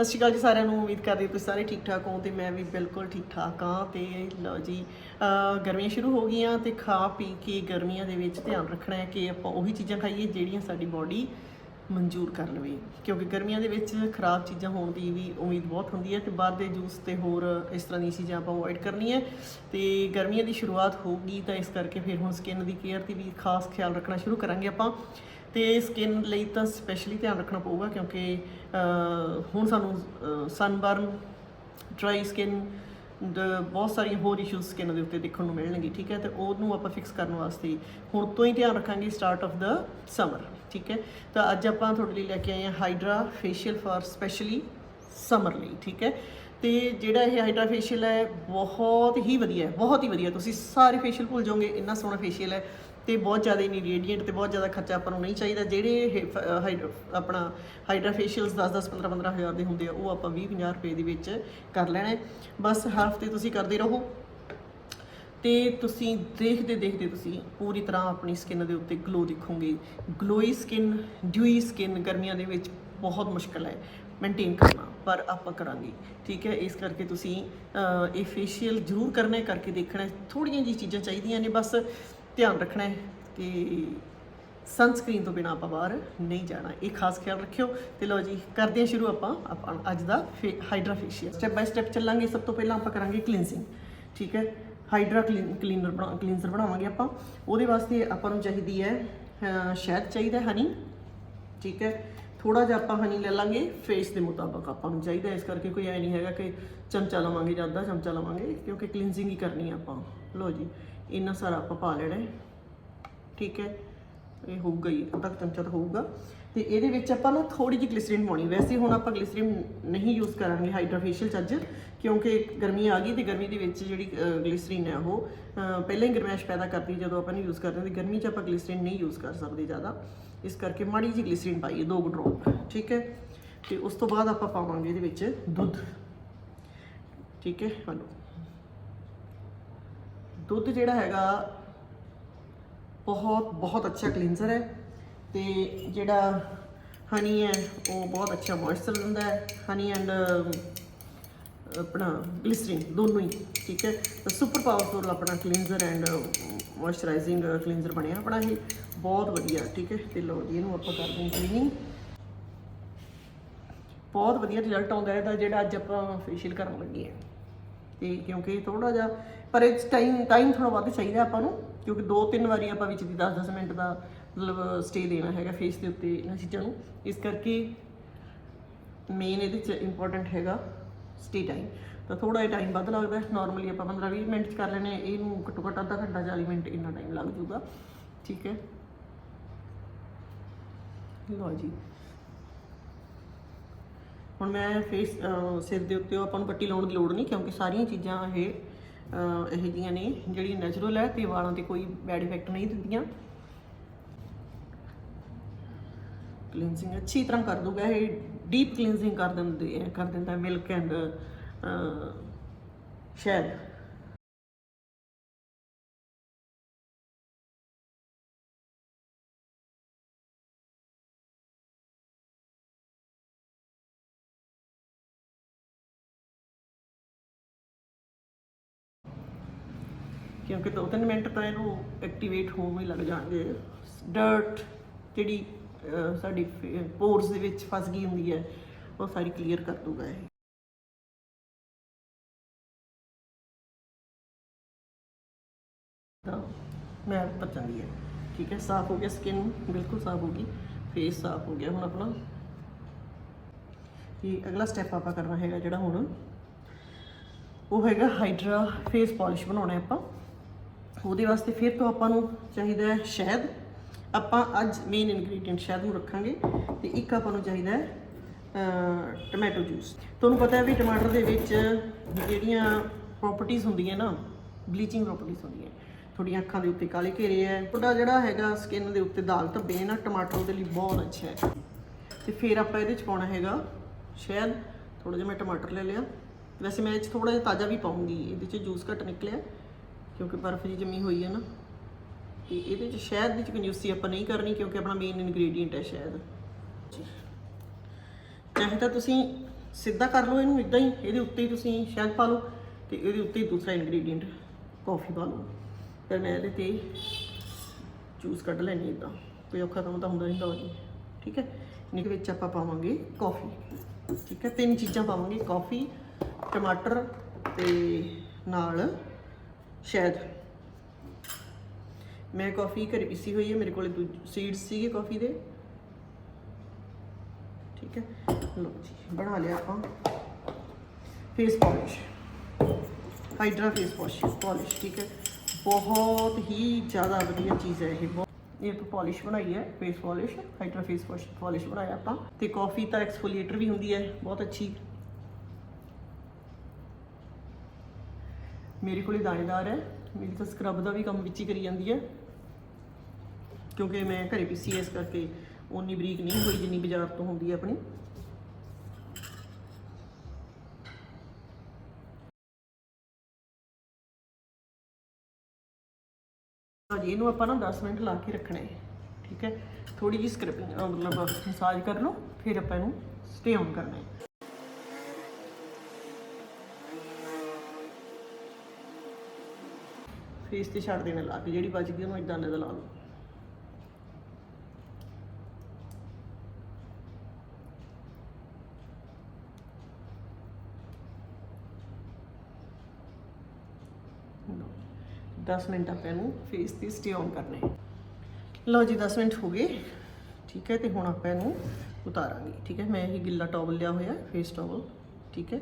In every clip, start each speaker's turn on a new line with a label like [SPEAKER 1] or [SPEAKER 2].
[SPEAKER 1] ਸਤਿ ਸ਼੍ਰੀ ਅਕਾਲ ਜੀ ਸਾਰਿਆਂ ਨੂੰ, ਉਮੀਦ ਕਰਦੀ ਹਾਂ ਤੁਸੀਂ ਸਾਰੇ ਠੀਕ ਠਾਕ ਹੋ ਤੇ ਮੈਂ ਵੀ ਬਿਲਕੁਲ ਠੀਕ ਠਾਕ ਹਾਂ ਤੇ ਲਓ ਜੀ ਗਰਮੀਆਂ ਸ਼ੁਰੂ ਹੋ ਗਈਆਂ ਤੇ ਖਾ ਪੀ ਕੇ ਗਰਮੀਆਂ ਦੇ ਵਿੱਚ ਧਿਆਨ ਰੱਖਣਾ ਹੈ ਕਿ ਆਪਾਂ ਉਹੀ ਚੀਜ਼ਾਂ ਖਾਈਏ ਜਿਹੜੀਆਂ ਸਾਡੀ ਬਾਡੀ ਮਨਜ਼ੂਰ ਕਰ ਲਵੇ ਕਿਉਂਕਿ ਗਰਮੀਆਂ ਦੇ ਵਿੱਚ ਖਰਾਬ ਚੀਜ਼ਾਂ ਹੋਣ ਦੀ ਵੀ ਉਮੀਦ ਬਹੁਤ ਹੁੰਦੀ ਹੈ ਤੇ ਬਾਹਰ ਦੇ ਜੂਸ ਤੇ ਹੋਰ ਇਸ ਤਰ੍ਹਾਂ ਦੀਆਂ ਚੀਜ਼ਾਂ ਆਪਾਂ ਅਵੋਇਡ ਕਰਨੀ ਹੈ ਤੇ ਗਰਮੀਆਂ ਦੀ ਸ਼ੁਰੂਆਤ ਹੋਊਗੀ ਤਾਂ ਇਸ ਕਰਕੇ ਫਿਰ ਹੁਣ ਸਕਿਨ ਦੀ ਕੇਅਰ ਦੀ ਵੀ ਖਾਸ ਖਿਆਲ ਰੱਖਣਾ ਸ਼ੁਰੂ ਕਰਾਂਗੇ ਆਪਾਂ। ਤੇ ਸਕਿਨ ਲਈ ਤਾਂ ਸਪੈਸ਼ਲੀ ਧਿਆਨ ਰੱਖਣਾ ਪਊਗਾ ਕਿਉਂਕਿ ਹੁਣ ਸਾਨੂੰ ਸਨਬਰਨ ਡਰਾਈ ਸਕਿਨ ਦ ਬਹੁਤ ਸਾਰੀਆਂ ਹੋਰ ਇਸ਼ੂਜ਼ ਸਕਿਨ ਦੇ ਉੱਤੇ ਦੇਖਣ ਨੂੰ ਮਿਲਣਗੇ, ਠੀਕ ਹੈ? ਤੇ ਉਹਨੂੰ ਆਪਾਂ ਫਿਕਸ ਕਰਨ ਵਾਸਤੇ ਹੁਣ ਤੋਂ ਹੀ ਧਿਆਨ ਰੱਖਾਂਗੇ ਸਟਾਰਟ ਆਫ ਦਾ ਸਮਰ ਠੀਕ ਹੈ? ਤਾਂ ਅੱਜ ਆਪਾਂ ਤੁਹਾਡੇ ਲਈ ਲੈ ਕੇ ਆਏ ਹਾਂ hydra facial for specially summer ਲਈ, ਠੀਕ ਹੈ? ਤੇ ਜਿਹੜਾ ਇਹ ਹਾਈਡਰਾ ਫੇਸ਼ੀਅਲ ਹੈ, ਬਹੁਤ ਹੀ ਵਧੀਆ ਹੈ, ਬਹੁਤ ਹੀ ਵਧੀਆ। ਤੁਸੀਂ ਸਾਰੇ ਫੇਸ਼ੀਅਲ ਭੁੱਲ ਜਾਓਗੇ, ਇੰਨਾ ਸੋਹਣਾ ਫੇਸ਼ੀਅਲ ਹੈ। ਤੇ ਬਹੁਤ ਜ਼ਿਆਦਾ ਇਨਗਰੀਡੀਐਂਟ ਤੇ ਬਹੁਤ ਜ਼ਿਆਦਾ ਖਰਚਾ ਆਪਾਂ ਨੂੰ ਨਹੀਂ ਚਾਹੀਦਾ। ਜਿਹੜੇ ਹਾਈਡ- ਆਪਣਾ ਹਾਈਡਰਾ ਫੇਸ਼ੀਅਲਸ 10 10 15 15 ਹਜ਼ਾਰ ਦੇ ਹੁੰਦੇ ਆ, ਉਹ ਆਪਾਂ 20 50 ਰੁਪਏ ਦੇ ਵਿੱਚ ਕਰ ਲੈਣਾ ਬਸ ਹਰ ਹਫ਼ਤੇ ਤੁਸੀਂ ਕਰਦੇ ਰਹੋ। ਤੇ ਤੁਸੀਂ ਦੇਖਦੇ ਦੇਖਦੇ ਤੁਸੀਂ ਪੂਰੀ ਤਰ੍ਹਾਂ ਆਪਣੀ ਸਕਿਨ ਦੇ ਉੱਤੇ ਗਲੋ ਦੇਖੋਗੇ। ਗਲੋਈ ਸਕਿਨ ਡਿਊਈ ਸਕਿਨ ਗਰਮੀਆਂ ਦੇ ਵਿੱਚ ਬਹੁਤ ਮੁਸ਼ਕਲ ਹੈ ਮੇਨਟੇਨ ਕਰਨਾ, ਪਰ ਆਪਾਂ ਕਰਾਂਗੇ। ਠੀਕ ਹੈ, ਇਸ ਕਰਕੇ ਤੁਸੀਂ ਇਹ ਫੇਸ਼ੀਅਲ ਜ਼ਰੂਰ ਕਰਨਾ ਕਰਕੇ ਦੇਖਣਾ ਹੈ। ਥੋੜੀਆਂ ਜੀ ਚੀਜ਼ਾਂ ਚਾਹੀਦੀਆਂ ਨੇ, ਬਸ ਧਿਆਨ ਰੱਖਣਾ ਹੈ ਕਿ ਸਨਸਕ੍ਰੀਨ ਤੋਂ ਬਿਨਾ ਆਪਾਂ ਬਾਹਰ ਨਹੀਂ ਜਾਣਾ। ਇਹ ਖਾਸ ਖਿਆਲ ਰੱਖਿਓ। ਤੇ ਲਓ ਜੀ, ਕਰਦੇ ਹਾਂ ਸ਼ੁਰੂ ਆਪਾਂ ਆਪਾਂ ਅੱਜ ਦਾ hydra facial step by step ਚੱਲਾਂਗੇ। ਸਭ ਤੋਂ ਪਹਿਲਾਂ ਆਪਾਂ ਕਰਾਂਗੇ ਕਲੀਨਸਿੰਗ ਠੀਕ ਹੈ? ਹਾਈਡਰਾ ਕਲੀਨਰ ਬਣਾ ਕਲੀਨਜ਼ਰ ਬਣਾਵਾਂਗੇ ਆਪਾਂ। ਉਹਦੇ ਵਾਸਤੇ ਆਪਾਂ ਨੂੰ ਚਾਹੀਦੀ ਹੈ ਸ਼ਹਿਦ ਚਾਹੀਦਾ ਹਨੀ ਠੀਕ ਹੈ? ਥੋੜਾ ਜਿਹਾ ਆਪਾਂ ਹਨੀ ਲੈ ਲਾਂਗੇ। ਫੇਸ ਦੇ ਮੁਤਾਬਕ ਆਪਾਂ ਨੂੰ ਚਾਹੀਦਾ ਇਸ ਕਰਕੇ ਕੋਈ ਐ ਨਹੀਂ ਹੈਗਾ ਕਿ ਚਮਚਾ ਲਵਾਂਗੇ ਜਾਂ ਅੱਧਾ ਚਮਚਾ ਲਵਾਂਗੇ। ਕਿਉਂਕਿ ਕਲੀਨਜ਼ਿੰਗ ਹੀ ਕਰਨੀ ਹੈ ਆਪਾਂ। ਲਓ ਜੀ। ਇੰਨਾ ਸਾਰਾ ਆਪਾਂ ਪਾ ਲੈਣਾ ਹੈ। ਠੀਕ ਹੈ? ਇਹ ਹੋਊਗਾ ਹੀ ਅੱਧਾ ਕੁ ਚਮਚਾ ਤਾਂ ਹੋਊਗਾ। ਤੇ ਇਹਦੇ ਵਿੱਚ ਆਪਾਂ ਨਾ ਥੋੜੀ ਜਿਹੀ ਗਲਿਸਰੀਨ ਪਾਉਣੀ ਵੈਸੇ ਹੁਣ ਆਪਾਂ ਗਲਿਸਰੀਨ ਨਹੀਂ ਯੂਜ਼ ਕਰਾਂਗੇ ਹਾਈਡਰਾ ਚੱਜ, ਕਿਉਂਕਿ ਗਰਮੀ ਆ ਗਈ ਤੇ ਗਰਮੀ ਦੇ ਵਿੱਚ ਜਿਹੜੀ ਗਲਿਸਰੀਨ ਹੈ ਉਹ ਪਹਿਲਾਂ ਹੀ ਗਰਮੈਸ਼ ਪੈਦਾ ਕਰਦੀ ਜਦੋਂ ਆਪਾਂ ਨੂੰ ਯੂਜ਼ ਕਰਦੇ ਤੇ ਗਰਮੀ ਚ ਆਪਾਂ ਗਲਿਸਰੀਨ ਨਹੀਂ ਯੂਜ਼ ਕਰ ਸਕਦੇ ਜ਼ਿਆਦਾ। ਇਸ ਕਰਕੇ ਮਾੜੀ ਜਿਹੀ ਗਲਿਸਰੀਨ ਪਾਈਏ, ਦੋ ਡ੍ਰੌਪ ਠੀਕ ਹੈ? ਤੇ ਉਸ ਤੋਂ ਬਾਅਦ ਆਪਾਂ ਪਾਵਾਂਗੇ ਇਹਦੇ ਵਿੱਚ ਦੁੱਧ। ਠੀਕ ਹੈ? ਹਲੋ। ਦੁੱਧ ਜਿਹੜਾ ਹੈਗਾ ਬਹੁਤ ਬਹੁਤ ਅੱਛਾ ਕਲੀਨਜ਼ਰ ਹੈ ਤੇ ਜਿਹੜਾ ਹਨੀ ਹੈ, ਉਹ ਬਹੁਤ ਅੱਛਾ ਮੋਇਸਚਰ ਦਿੰਦਾ ਹੈ। ਹਨੀ ਐਂਡ ਆਪਣਾ ਗਲਿਸਰੀਨ ਦੋਨੋਂ ਹੀ, ਠੀਕ ਹੈ? ਤਾਂ ਸੁਪਰ ਪਾਵਰਫੁਲ ਆਪਣਾ ਕਲੀਨਜ਼ਰ ਐਂਡ ਮੋਇਸਚਰਾਈਜ਼ਿੰਗ ਕਲੀਨਜ਼ਰ ਬਣਿਆ ਆਪਣਾ ਇਹ। ਬਹੁਤ ਵਧੀਆ, ਠੀਕ ਹੈ? ਤੇ ਲਓ ਜੀ, ਇਹਨੂੰ ਆਪਾਂ ਕਰਦੇ ਹਾਂ ਕਲੀਨਿੰਗ ਬਹੁਤ ਵਧੀਆ ਰਿਜ਼ਲਟ ਆਉਂਦਾ ਹੈ ਤਾਂ ਜਿਹੜਾ ਅੱਜ ਆਪਾਂ ਫੇਸ਼ੀਅਲ ਕਰਨ ਲੱਗੇ ਹਾਂ। ਤੇ ਕਿਉਂਕਿ ਥੋੜਾ ਜਿਹਾ ਪਰ ਇਸ ਟਾਈਮ ਟਾਈਮ ਥੋੜਾ ਵੱਧ ਚਾਹੀਦਾ ਆਪਾਂ ਨੂੰ ਕਿਉਂਕਿ ਦੋ ਤਿੰਨ ਵਾਰੀ ਆਪਾਂ ਵਿੱਚ ਦੀ 10-10 ਮਿੰਟ ਦਾ ਮਤਲਬ ਸਟੇ ਦੇਣਾ ਹੈਗਾ ਫੇਸ ਦੇ ਉੱਤੇ ਇਹਨਾਂ ਚੀਜ਼ਾਂ ਨੂੰ। ਇਸ ਕਰਕੇ ਮੇਨ ਇਹਦੇ ਚ ਇੰਪੋਰਟੈਂਟ ਹੈਗਾ ਸਟੇ ਟਾਈਮ ਤਾਂ ਥੋੜਾ ਜਿਹਾ ਟਾਈਮ ਵੱਧ ਲੱਗਦਾ ਨਾਰਮਲੀ ਆਪਾਂ 15-20 ਮਿੰਟ ਚ ਕਰ ਲੈਣੇ ਆ, ਇਹਨੂੰ ਘੱਟੋ ਘੱਟ ਅੱਧਾ ਘੰਟਾ 40 ਮਿੰਟ ਇੰਨਾ ਟਾਈਮ ਲੱਗ ਜਾਊਗਾ। ਠੀਕ ਹੈ? ਲਓ ਜੀ। ਹੁਣ ਮੈਂ ਫੇਸ ਸਿਰ ਦੇ ਉੱਤੇ ਉਹ ਆਪਾਂ ਨੂੰ ਪੱਟੀ ਲਾਉਣ ਦੀ ਲੋੜ ਨਹੀਂ ਕਿਉਂਕਿ ਸਾਰੀਆਂ ਚੀਜ਼ਾਂ ਇਹ ਅਹ, ਇਹੋ ਜਿਹੀਆਂ ਨੇ ਜਿਹੜੀਆਂ ਨੈਚੁਰਲ ਹੈ ਤੇ ਵਾਲਾਂ ਤੇ ਕੋਈ ਬੈਡ ਇਫੈਕਟ ਨਹੀਂ ਦਿੰਦੀਆਂ। ਕਲੀਨਜ਼ਿੰਗ ਅੱਛੀ ਤਰ੍ਹਾਂ ਕਰ ਦੂਗਾ ਇਹ ਡੀਪ ਕਲੀਨਜ਼ਿੰਗ ਕਰ ਦਿੰਦੇ ਕਰ ਦਿੰਦਾ ਮਿਲਕ ਐਂਡ ਸ਼ਹਿਦ। ਕਿਉਂਕਿ ਦੋ ਤਿੰਨ ਮਿੰਟ ਤਾਂ ਇਹਨੂੰ ਐਕਟੀਵੇਟ ਹੋਣ ਨੂੰ ਹੀ ਲੱਗ ਜਾਣਗੇ। ਡਰਟ ਜਿਹੜੀ ਅਹ, ਸਾਡੀ ਪੋਰਸ ਦੇ ਵਿੱਚ ਫਸ ਗਈ ਹੁੰਦੀ ਹੈ ਉਹ ਸਾਰੀ ਕਲੀਅਰ ਕਰ ਦੂਗਾ ਇਹ। ਤਾਂ ਮੈਂ ਪਚਣ ਹੈ ਠੀਕ ਹੈ ਸਾਫ਼ ਹੋ ਗਿਆ ਸਕਿਨ ਬਿਲਕੁਲ ਸਾਫ਼ ਹੋ ਗਈ। ਫੇਸ ਸਾਫ਼ ਹੋ ਗਿਆ ਹੁਣ ਆਪਣਾ। ਇਹ ਅਗਲਾ ਸਟੈਪ ਆਪਾਂ ਕਰਨਾ ਹੈਗਾ ਜਿਹੜਾ ਹੁਣ ਉਹ ਹੈਗਾ ਹਾਈਡਰਾ ਫੇਸ ਪਾਲਿਸ਼ ਬਣਾਉਣਾ ਆਪਾਂ। ਉਹਦੇ ਵਾਸਤੇ ਫਿਰ ਤੋਂ ਆਪਾਂ ਨੂੰ ਚਾਹੀਦਾ ਹੈ ਸ਼ਹਿਦ। ਆਪਾਂ ਅੱਜ ਮੇਨ ਇਨਗਰੀਡੀਐਂਟ ਸ਼ਹਿਦ ਨੂੰ ਰੱਖਾਂਗੇ ਤੇ ਇੱਕ ਆਪਾਂ ਨੂੰ ਚਾਹੀਦਾ ਹੈ ਟੋਮੈਟੋ ਜੂਸ ਤੁਹਾਨੂੰ ਪਤਾ ਹੈ ਵੀ ਟਮਾਟਰ ਦੇ ਵਿੱਚ ਜਿਹੜੀਆਂ ਪ੍ਰੋਪਰਟੀਆਂ ਹੁੰਦੀਆਂ ਨਾ ਬਲੀਚਿੰਗ ਪ੍ਰੋਪਰਟੀਆਂ ਹੁੰਦੀਆਂ, ਤੁਹਾਡੀਆਂ ਅੱਖਾਂ ਦੇ ਉੱਤੇ ਕਾਲੇ ਘੇਰੇ ਹੈ, ਤੁਹਾਡਾ ਜਿਹੜਾ ਹੈਗਾ ਸਕਿਨ ਦੇ ਉੱਤੇ ਦਾਗ ਧੱਬੇ ਨਾ, ਟਮਾਟਰ ਉਹਦੇ ਲਈ ਬਹੁਤ ਅੱਛਾ ਹੈ। ਤੇ ਫਿਰ ਆਪਾਂ ਇਹਦੇ ਚ ਪਾਉਣਾ ਹੈਗਾ ਸ਼ਹਿਦ ਥੋੜਾ ਜਿਹਾ ਮੈਂ ਟਮਾਟਰ ਲੈ ਲਿਆ। ਵੈਸੇ ਮੈਂ ਇਹ ਚ ਥੋੜਾ ਜਿਹਾ ਤਾਜ਼ਾ ਵੀ ਪਾਉਂਗੀ, ਇਹਦੇ ਚ ਜੂਸ ਘੱਟ ਨਿਕਲਿਆ। ਕਿਉਂਕਿ ਬਰਫ਼ ਦੀ ਜਮੀ ਹੋਈ ਹੈ ਨਾ। ਤੇ ਇਹਦੇ ਚ ਸ਼ਹਿਦ ਦੀ ਚ ਕੰਜੂਸੀ ਆਪਾਂ ਨਹੀਂ ਕਰਨੀ ਕਿਉਂਕਿ ਆਪਣਾ ਮੇਨ ਇਨਗਰੀਡੀਐਂਟ ਹੈ ਸ਼ਹਿਦ। ਚਾਹੇ ਤਾਂ ਤੁਸੀਂ ਸਿੱਧਾ ਕਰ ਲਓ ਇਹਨੂੰ ਇਦਾਂ ਹੀ, ਇਹਦੇ ਉੱਤੇ ਹੀ ਤੁਸੀਂ ਸ਼ਹਿਦ ਪਾ ਲਓ ਤੇ ਇਹਦੇ ਉੱਤੇ ਹੀ ਦੂਸਰਾ ਇਨਗਰੀਡੀਅੰਟ ਕਾਫੀ ਪਾ ਲਓ। ਫਿਰ ਮੈਂ ਇਹਦੇ ਤੇ ਜੂਸ ਕੱਢ ਲੈਣੀ ਇਦਾਂ ਕੋਈ ਔਖਾ ਕੰਮ ਤਾਂ ਹੁੰਦਾ ਨਹੀਂ ਲਓ ਜੀ ਠੀਕ ਹੈ? ਇਹਦੇ ਵਿੱਚ ਆਪਾਂ ਪਾਵਾਂਗੇ ਕਾਫੀ ਠੀਕ ਹੈ? ਤਿੰਨ ਚੀਜ਼ਾਂ ਪਾਵਾਂਗੇ ਕਾਫੀ ਟਮਾਟਰ ਤੇ ਨਾਲ ਸ਼ਾਇਦ। ਮੈਂ ਕਾਫੀ ਘਰੇ ਪੀਸੀ ਹੋਈ ਹੈ, ਮੇਰੇ ਕੋਲੇ ਸੀਡਸ ਸੀਗੇ ਕਾਫੀ ਦੇ। ਠੀਕ ਹੈ। ਲਓ ਜੀ, ਬਣਾ ਲਿਆ ਆਪਾਂ। Face polish hydra face wash polish ਠੀਕ ਹੈ। ਬਹੁਤ ਹੀ ਜ਼ਿਆਦਾ ਵਧੀਆ ਚੀਜ਼ ਹੈ ਇਹ। ਬਹੁਤ ਇਹ ਆਪਾਂ ਪਾਲਿਸ਼ ਬਣਾਈ ਹੈ face polish hydra face wash polish ਬਣਾਇਆ ਆਪਾਂ। ਤੇ ਕਾਫੀ ਤਾਂ ਐਕਸਫੋਲੀਏਟਰ ਵੀ ਹੁੰਦੀ ਹੈ, ਬਹੁਤ ਅੱਛੀ। ਮੇਰੇ ਕੋਲੇ ਦਾਣੇਦਾਰ ਹੈ। ਮੇਰੀ ਤਾਂ ਸਕਰਬ ਦਾ ਵੀ ਕੰਮ ਵਿੱਚ ਹੀ ਕਰੀ ਜਾਂਦੀ ਹੈ। ਕਿਉਂਕਿ ਮੈਂ ਘਰੇ ਪੀਸੀ ਇਸ ਕਰਕੇ ਉਨੀ ਬਰੀਕ ਨਹੀਂ ਹੋਈ ਜਿੰਨੀ ਬਾਜ਼ਾਰ ਤੋਂ ਹੁੰਦੀ ਹੈ ਆਪਣੀ। ਹਾਂਜੀ ਇਹਨੂੰ ਆਪਾਂ ਨਾ 10 ਮਿੰਟ ਲਾ ਕੇ ਰੱਖਣਾ ਹੈ, ਠੀਕ ਹੈ? ਥੋੜੀ ਜਿਹੀ ਸਕ੍ਰਪਿੰਗ ਮਤਲਬ ਮਸਾਜ ਕਰ ਲਓ, ਫਿਰ ਆਪਾਂ ਇਹਨੂੰ ਸਟੇ ਆਨ ਕਰਨਾ ਹੈ। ਫੇਸ ਤੇ ਛੱਡ ਦੇਣਾ ਲਾ ਕੇ, ਜਿਹੜੀ ਬਚ ਗਈ ਉਹਨੂੰ ਇਦਾਂ ਦਾ ਲਾ ਲਓ। ਲਓ। 10 ਮਿੰਟ ਆਪਾਂ ਇਹਨੂੰ ਫੇਸ ਤੇ ਸਟੇ ਆਨ ਕਰਨਾ ਹੈ। ਲਓ ਜੀ 10 ਮਿੰਟ ਹੋ ਗਏ। ਠੀਕ ਹੈ, ਤੇ ਹੁਣ ਆਪਾਂ ਇਹਨੂੰ ਉਤਾਰਾਂਗੇ। ਠੀਕ ਹੈ, ਮੈਂ ਇਹ ਗਿੱਲਾ ਟਾਵਲ ਲਿਆ ਹੋਇਆ ਫੇਸ ਟਾਵਲ ਠੀਕ ਹੈ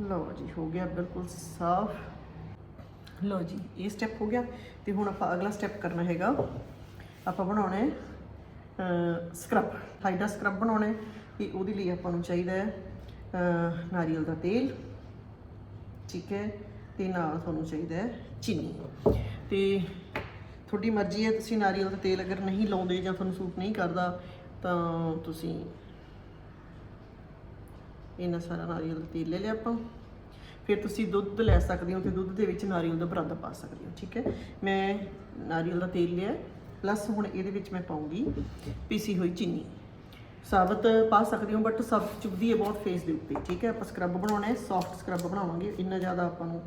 [SPEAKER 1] ਲਓ ਜੀ, ਹੋ ਗਿਆ ਬਿਲਕੁਲ ਸਾਫ਼। ਲਓ ਜੀ, ਇਹ ਸਟੈਪ ਹੋ ਗਿਆ ਤੇ ਹੁਣ ਆਪਾਂ ਅਗਲਾ ਸਟੈਪ ਕਰਨਾ ਹੈਗਾ। ਆਪਾਂ ਬਣਾਉਣਾ ਹੈ ਸਕਰਬ ਹਾਈਡਰਾ ਸਕਰਬ ਬਣਾਉਣਾ ਹੈ। ਤੇ ਉਹਦੇ ਲਈ ਆਪਾਂ ਨੂੰ ਚਾਹੀਦਾ ਹੈ ਨਾਰੀਅਲ ਦਾ ਤੇਲ, ਠੀਕ ਹੈ, ਤੇ ਨਾਲ ਤੁਹਾਨੂੰ ਚਾਹੀਦਾ ਹੈ ਚੀਨੀ। ਤੇ ਤੁਹਾਡੀ ਮਰਜ਼ੀ ਹੈ, ਤੁਸੀਂ ਨਾਰੀਅਲ ਦਾ ਤੇਲ ਅਗਰ ਨਹੀਂ ਲਾਉਂਦੇ ਜਾਂ ਤੁਹਾਨੂੰ ਸੂਟ ਨਹੀਂ ਕਰਦਾ, ਤਾਂ ਤੁਸੀਂ ਇੰਨਾ ਸਾਰਾ ਨਾਰੀਅਲ ਦਾ ਤੇਲ ਲੈ ਲਿਆ ਆਪਾਂ। ਫਿਰ ਤੁਸੀਂ ਦੁੱਧ ਲੈ ਸਕਦੇ ਹੋ ਤੇ ਦੁੱਧ ਦੇ ਵਿੱਚ ਨਾਰੀਅਲ ਦਾ ਬਰਾਦਾ ਪਾ ਸਕਦੇ ਹੋ, ਠੀਕ ਹੈ? ਮੈਂ ਨਾਰੀਅਲ ਦਾ ਤੇਲ ਲਿਆ। ਪਲੱਸ ਹੁਣ ਇਹਦੇ ਵਿੱਚ ਮੈਂ ਪਾਉਂਗੀ ਪੀਸੀ ਹੋਈ ਚੀਨੀ। ਸਾਬਤ ਪਾ ਸਕਦੇ ਹੋ ਬਟ ਸਭ ਚੁੱਭਦੀ ਹੈ ਬਹੁਤ ਫੇਸ ਦੇ ਉੱਤੇ, ਠੀਕ ਹੈ? ਆਪਾਂ ਸਕਰਬ ਬਣਾਉਣਾ ਹੈ ਸੌਫਟ ਸਕਰਬ ਬਣਾਵਾਂਗੇ। ਇੰਨਾ ਜ਼ਿਆਦਾ ਆਪਾਂ ਨੂੰ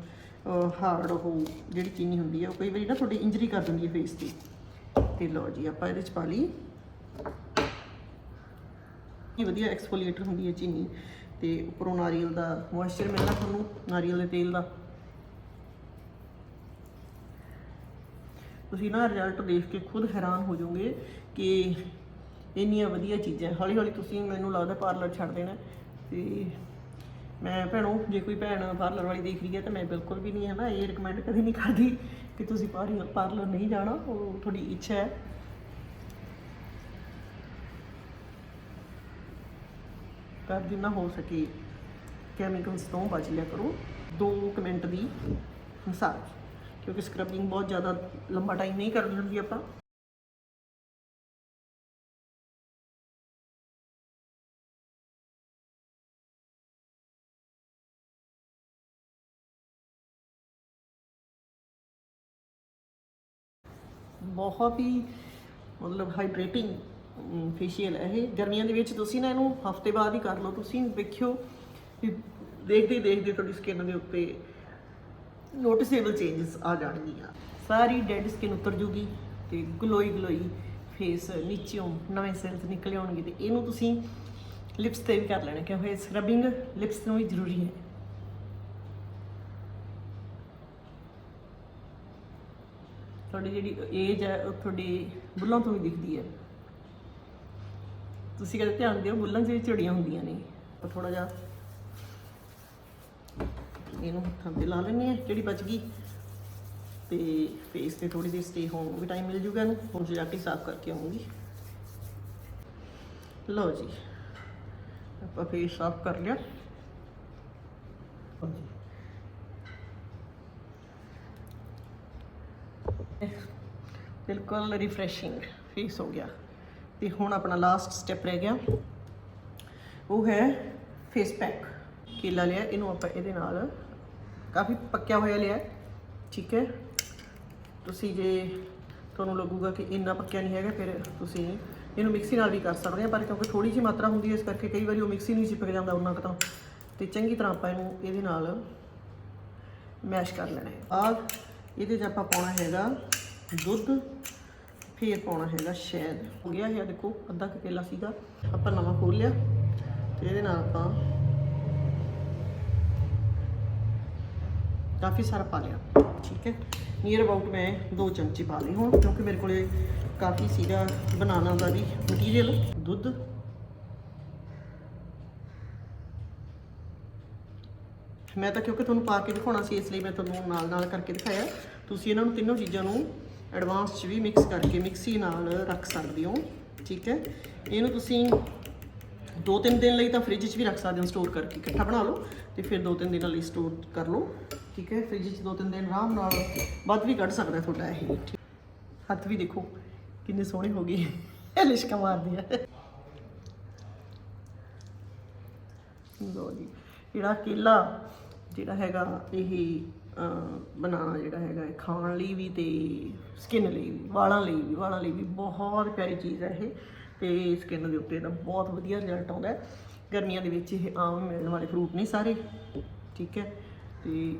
[SPEAKER 1] ਹਾਰਡ ਉਹ ਜਿਹੜੀ ਚੀਨੀ ਹੁੰਦੀ ਹੈ, ਉਹ ਕਈ ਵਾਰੀ ਨਾ ਤੁਹਾਡੀ ਇੰਜਰੀ ਕਰ ਦਿੰਦੀ ਹੈ ਫੇਸ ਤੇ। ਤੇ ਲਓ ਜੀ, ਆਪਾਂ ਇਹਦੇ ਚ ਪਾ ਲਈ। ਇਹ ਵਧੀਆ ਐਕਸਫੋਲੀਏਟਰ ਹੁੰਦੀ ਹੈ ਚੀਨੀ। ਤੇ ਉੱਪਰੋਂ ਨਾਰੀਅਲ ਦਾ ਮੋਇਸਚਰ ਮਿਲਣਾ ਤੁਹਾਨੂੰ, ਨਾਰੀਅਲ ਦੇ ਤੇਲ ਦਾ। ਤੁਸੀਂ ਨਾ ਰਿਜ਼ਲਟ ਦੇਖ ਕੇ ਖੁਦ ਹੈਰਾਨ ਹੋ ਜਾਓਗੇ ਕਿ ਇੰਨੀਆਂ ਵਧੀਆ ਚੀਜ਼ਾਂ ਹੌਲੀ ਹੌਲੀ ਤੁਸੀਂ ਮੈਨੂੰ ਲੱਗਦਾ ਪਾਰਲਰ ਛੱਡ ਦੇਣਾ ਤੇ ਮੈਂ ਭੈਣੋ, ਜੇ ਕੋਈ ਭੈਣ ਪਾਰਲਰ ਵਾਲੀ ਦੇਖ ਰਹੀ ਹੈ ਤਾਂ ਮੈਂ ਬਿਲਕੁਲ ਵੀ ਨਹੀਂ, ਹੈ ਨਾ, ਇਹ ਰეკਮੈਂਡ ਕਦੇ ਨਹੀਂ ਕਰਦੀ ਕਿ ਤੁਸੀਂ ਪਾਰਲਰ ਨਹੀਂ ਜਾਣਾ, ਉਹ ਤੁਹਾਡੀ ਇੱਛਾ ਹੈ। ਪਰ ਜਿੰਨਾ ਹੋ ਸਕੇ ਕੈਮੀਕਲਸ ਤੋਂ ਬਚ ਲਿਆ ਕਰੋ 2 ਮਿੰਟ ਦੀ ਮਸਾਜ ਕਿਉਂਕਿ ਸਕਰਬਿੰਗ ਬਹੁਤ ਜ਼ਿਆਦਾ ਲੰਬਾ ਟਾਈਮ ਨਹੀਂ ਕਰਨੀ ਹੁੰਦੀ ਆਪਾਂ ਬਹੁਤ ਹੀ ਮਤਲਬ ਹਾਈਡਰੇਟਿੰਗ ਫੇਸ਼ੀਅਲ ਇਹ ਗਰਮੀਆਂ ਦੇ ਵਿੱਚ ਤੁਸੀਂ ਨਾ ਇਹਨੂੰ ਹਫ਼ਤੇ ਬਾਅਦ ਹੀ ਕਰ ਲਓ। ਤੁਸੀਂ ਵੇਖਿਓ ਦੇਖਦੇ ਦੇਖਦੇ ਤੁਹਾਡੀ ਸਕਿਨ ਦੇ ਉੱਤੇ ਨੋਟਿਸੇਬਲ ਚੇਂਜਸ ਆ ਜਾਣਗੀਆਂ। ਸਾਰੀ ਡੈਡ ਸਕਿਨ ਉਤਰ ਜੂਗੀ ਤੇ ਗਲੋਈ ਗਲੋਈ ਫੇਸ ਨੀਚਿਓਂ ਨਵੇਂ ਸੈਲਸ ਨਿਕਲੇ ਆਉਣਗੇ ਤੇ ਇਹਨੂੰ ਤੁਸੀਂ ਲਿਪਸ ਤੇ ਵੀ ਕਰ ਲੈਣਾ, ਕਿਉਂਕਿ ਸਕਰਬਿੰਗ ਲਿਪਸ ਨੂੰ ਵੀ ਜ਼ਰੂਰੀ ਹੈ। ਤੁਹਾਡੀ ਜਿਹੜੀ ਏਜ ਹੈ, ਉਹ ਤੁਹਾਡੇ ਬੁੱਲਾਂ ਤੋਂ ਵੀ ਦਿਖਦੀ ਹੈ। ਤੁਸੀਂ ਕਦੇ ਧਿਆਨ ਦਿਓ, ਬੁੱਲਾਂ 'ਚ ਵੀ ਝੜੀਆਂ ਹੁੰਦੀਆਂ ਨੇ। ਆਪਾਂ ਥੋੜਾ ਜਿਹਾ ਇਹਨੂੰ ਹੱਥਾਂ ਤੇ ਲਾ ਲੈਂਦੇ ਹੈ, ਜਿਹੜੀ ਬਚ ਗਈ। ਤੇ ਫੇਸ ਤੇ ਥੋੜੀ ਦੇਰ ਸਟੇ ਹੋਣ ਨੂੰ ਵੀ ਟਾਈਮ ਮਿਲ ਜੂਗਾ ਇਹਨੂੰ। ਹੁਣ ਜਾ ਕੇ ਸਾਫ਼ ਕਰਕੇ ਆਉਂਗੀ। ਲਓ ਜੀ, ਆਪਾਂ ਫੇਸ ਸਾਫ਼ ਕਰ ਲਿਆ। ਹਾਂਜੀ ਬਿਲਕੁਲ ਰਿਫਰੈਸ਼ਿੰਗ ਫੇਸ ਹੋ ਗਿਆ। ਤੇ ਹੁਣ ਆਪਣਾ ਲਾਸਟ ਸਟੈਪ ਰਹਿ ਗਿਆ। ਉਹ ਹੈ ਫੇਸ ਪੈਕ ਕੇਲਾ ਲਿਆ, ਇਹਨੂੰ ਆਪਾਂ ਇਹਦੇ ਨਾਲ ਕਾਫੀ ਪੱਕਿਆ ਹੋਇਆ ਲਿਆ। ਠੀਕ ਹੈ। ਤੁਸੀਂ ਜੇ ਤੁਹਾਨੂੰ ਲੱਗੂਗਾ ਕਿ ਇੰਨਾ ਪੱਕਿਆ ਨਹੀਂ ਹੈਗਾ, ਫਿਰ ਤੁਸੀਂ ਇਹਨੂੰ ਮਿਕਸੀ ਨਾਲ ਵੀ ਕਰ ਸਕਦੇ ਆ, ਪਰ ਕਿਉਂਕਿ ਥੋੜੀ ਜਿਹੀ ਮਾਤਰਾ ਹੁੰਦੀ ਹੈ, ਇਸ ਕਰਕੇ ਕਈ ਵਾਰੀ ਉਹ ਮਿਕਸੀ ਨਹੀਂ ਚਿਪਕ ਜਾਂਦਾ ਉਹਨਾਂ ਕੁ ਤਾਂ। ਤੇ ਚੰਗੀ ਤਰ੍ਹਾਂ ਆਪਾਂ ਇਹਨੂੰ ਇਹਦੇ ਨਾਲ ਮੈਸ਼ ਕਰ ਲੈਣਾ ਹੈ। ਆ ਇਹਦੇ 'ਚ ਆਪਾਂ ਪਾਉਣਾ ਹੈਗਾ ਦੁੱਧ। ਫਿਰ ਪਾਉਣਾ ਹੈਗਾ ਸ਼ਹਿਦ। ਹੋ ਗਿਆ ਇਹ ਦੇਖੋ, ਅੱਧਾ ਕੇਲਾ ਸੀਗਾ। ਆਪਾਂ ਨਵਾਂ ਖੋਲ ਲਿਆ ਤੇ ਇਹਦੇ ਨਾਲ ਆਪਾਂ ਕਾਫੀ ਸਾਰਾ ਪਾ ਲਿਆ। ਠੀਕ ਹੈ? ਨੀਅਰ ਅਬਾਊਟ ਮੈਂ 2 ਚਮਚੇ ਪਾ ਲਏ ਹੁਣ, ਕਿਉਂਕਿ ਮੇਰੇ ਕੋਲੇ ਕਾਫੀ ਸੀਗਾ ਬਣਾਉਣਾ ਦਾ ਵੀ ਮਟੀਰੀਅਲ ਦੁੱਧ। ਮੈਂ ਤਾਂ ਕਿਉਂਕਿ ਤੁਹਾਨੂੰ ਪਾ ਕੇ ਦਿਖਾਉਣਾ ਸੀ, ਇਸ ਲਈ ਮੈਂ ਤੁਹਾਨੂੰ ਨਾਲ ਨਾਲ ਕਰਕੇ ਦਿਖਾਇਆ। ਤੁਸੀਂ ਇਹਨਾਂ ਨੂੰ ਤਿੰਨੋਂ ਚੀਜ਼ਾਂ ਨੂੰ ਐਡਵਾਂਸ 'ਚ ਵੀ ਮਿਕਸ ਕਰਕੇ ਮਿਕਸੀ ਨਾਲ ਰੱਖ ਸਕਦੇ ਹੋ, ਠੀਕ ਹੈ? ਇਹਨੂੰ ਤੁਸੀਂ ਦੋ ਤਿੰਨ ਦਿਨ ਲਈ ਤਾਂ ਫ੍ਰਿਜ 'ਚ ਵੀ ਰੱਖ ਸਕਦੇ ਹੋ ਸਟੋਰ ਕਰਕੇ, ਇਕੱਠਾ ਬਣਾ ਲਓ ਤੇ ਫਿਰ ਦੋ ਤਿੰਨ ਦਿਨਾਂ ਲਈ ਸਟੋਰ ਕਰ ਲਓ, ਠੀਕ ਹੈ? ਫ੍ਰਿਜ 'ਚ ਦੋ ਤਿੰਨ ਦਿਨ ਆਰਾਮ ਨਾਲ ਵੱਧ ਵੀ ਕੱਢ ਸਕਦਾ ਤੁਹਾਡਾ ਇਹ ਹੱਥ ਵੀ ਦੇਖੋ, ਕਿੰਨੇ ਸੋਹਣੇ ਹੋ ਗਏ, ਇਹ ਲਿਸ਼ਕਾ ਮਾਰਦੀ ਹੈ ਲੋ ਜੀ, ਜਿਹੜਾ ਕੇਲਾ ਜਿਹੜਾ ਹੈਗਾ ਇਹ ਬਣਾਉਣਾ ਜਿਹੜਾ ਹੈਗਾ ਖਾਣ ਲਈ ਵੀ ਤੇ ਸਕਿਨ ਲਈ ਵੀ, ਵਾਲਾਂ ਲਈ ਵੀ, ਵਾਲਾਂ ਲਈ ਵੀ ਬਹੁਤ ਪਿਆਰੀ ਚੀਜ਼ ਹੈ ਇਹ ਤੇ ਸਕਿਨ ਦੇ ਉੱਤੇ ਇਹਦਾ ਬਹੁਤ ਵਧੀਆ ਰਿਜ਼ਲਟ ਆਉਂਦਾ ਗਰਮੀਆਂ ਦੇ ਵਿੱਚ ਇਹ ਆਮ ਮਿਲਣ ਵਾਲੇ ਫਰੂਟ ਨੇ ਸਾਰੇ, ਠੀਕ ਹੈ, ਤੇ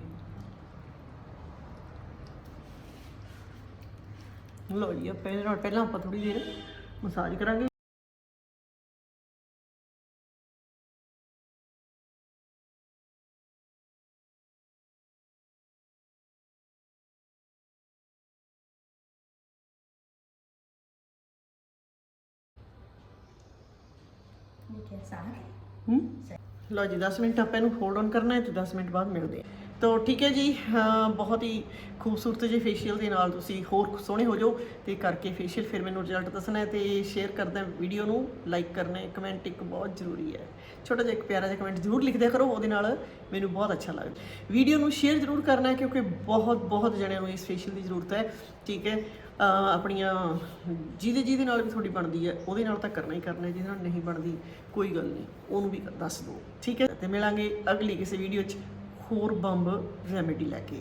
[SPEAKER 1] ਲੋ ਜੀ, ਆਪਾਂ ਪਹਿਲਾਂ ਆਪਾਂ ਥੋੜੀ ਦੇਰ ਮਸਾਜ ਕਰਾਂਗੇ। ਠੀਕ ਲਓ ਜੀ 10 ਮਿੰਟ ਆਪਾਂ ਇਹਨੂੰ ਹੋਲਡ ਔਨ ਕਰਨਾ ਹੈ ਤੇ 10 ਮਿੰਟ ਬਾਅਦ ਮਿਲਦੇ ਹਾਂ। ਤੋ ਠੀਕ ਹੈ ਜੀ ਬਹੁਤ ਹੀ ਖੂਬਸੂਰਤ ਜਿਹੇ ਫੇਸ਼ੀਅਲ ਦੇ ਨਾਲ ਤੁਸੀਂ ਹੋਰ ਸੋਹਣੇ ਹੋ ਜਾਓ, ਤੇ ਕਰਕੇ ਫੇਸ਼ੀਅਲ ਫਿਰ ਮੈਨੂੰ ਰਿਜ਼ਲਟ ਦੱਸਣਾ ਹੈ ਤੇ ਸ਼ੇਅਰ ਕਰਦਾ ਵੀਡੀਓ ਨੂੰ ਲਾਈਕ ਕਰਨਾ ਹੈ ਕਮੈਂਟ ਇੱਕ ਬਹੁਤ ਜ਼ਰੂਰੀ ਹੈ। ਛੋਟਾ ਜਿਹਾ ਇੱਕ ਪਿਆਰਾ ਜਿਹਾ ਕਮੈਂਟ ਜ਼ਰੂਰ ਲਿਖਦਿਆ ਕਰੋ, ਉਹਦੇ ਨਾਲ ਮੈਨੂੰ ਬਹੁਤ ਅੱਛਾ ਲੱਗਦਾ ਵੀਡੀਓ ਨੂੰ ਸ਼ੇਅਰ ਜ਼ਰੂਰ ਕਰਨਾ ਹੈ, ਕਿਉਂਕਿ ਬਹੁਤ ਬਹੁਤ ਜਣਿਆਂ ਨੂੰ ਇਸ ਫੇਸ਼ੀਅਲ ਦੀ ਜ਼ਰੂਰਤ ਹੈ, ਠੀਕ ਹੈ। ਆਪਣੀਆਂ ਜਿਹਦੇ ਜਿਹਦੇ ਨਾਲ ਵੀ ਤੁਹਾਡੀ ਬਣਦੀ ਹੈ, ਉਹਦੇ ਨਾਲ ਤਾਂ ਕਰਨਾ ਹੀ ਕਰਨਾ ਹੈ, ਜਿਹਦੇ ਨਾਲ ਨਹੀਂ ਬਣਦੀ, ਕੋਈ ਗੱਲ ਨਹੀਂ, ਉਹਨੂੰ ਵੀ ਦੱਸ ਦਿਓ, ਠੀਕ ਹੈ। ਤੇ ਮਿਲਾਂਗੇ ਅਗਲੀ ਕਿਸੇ ਵੀਡੀਓ 'ਚ। ਹੋਰ ਬੰਬ ਰੈਮੇਡੀ ਲੈ ਕੇ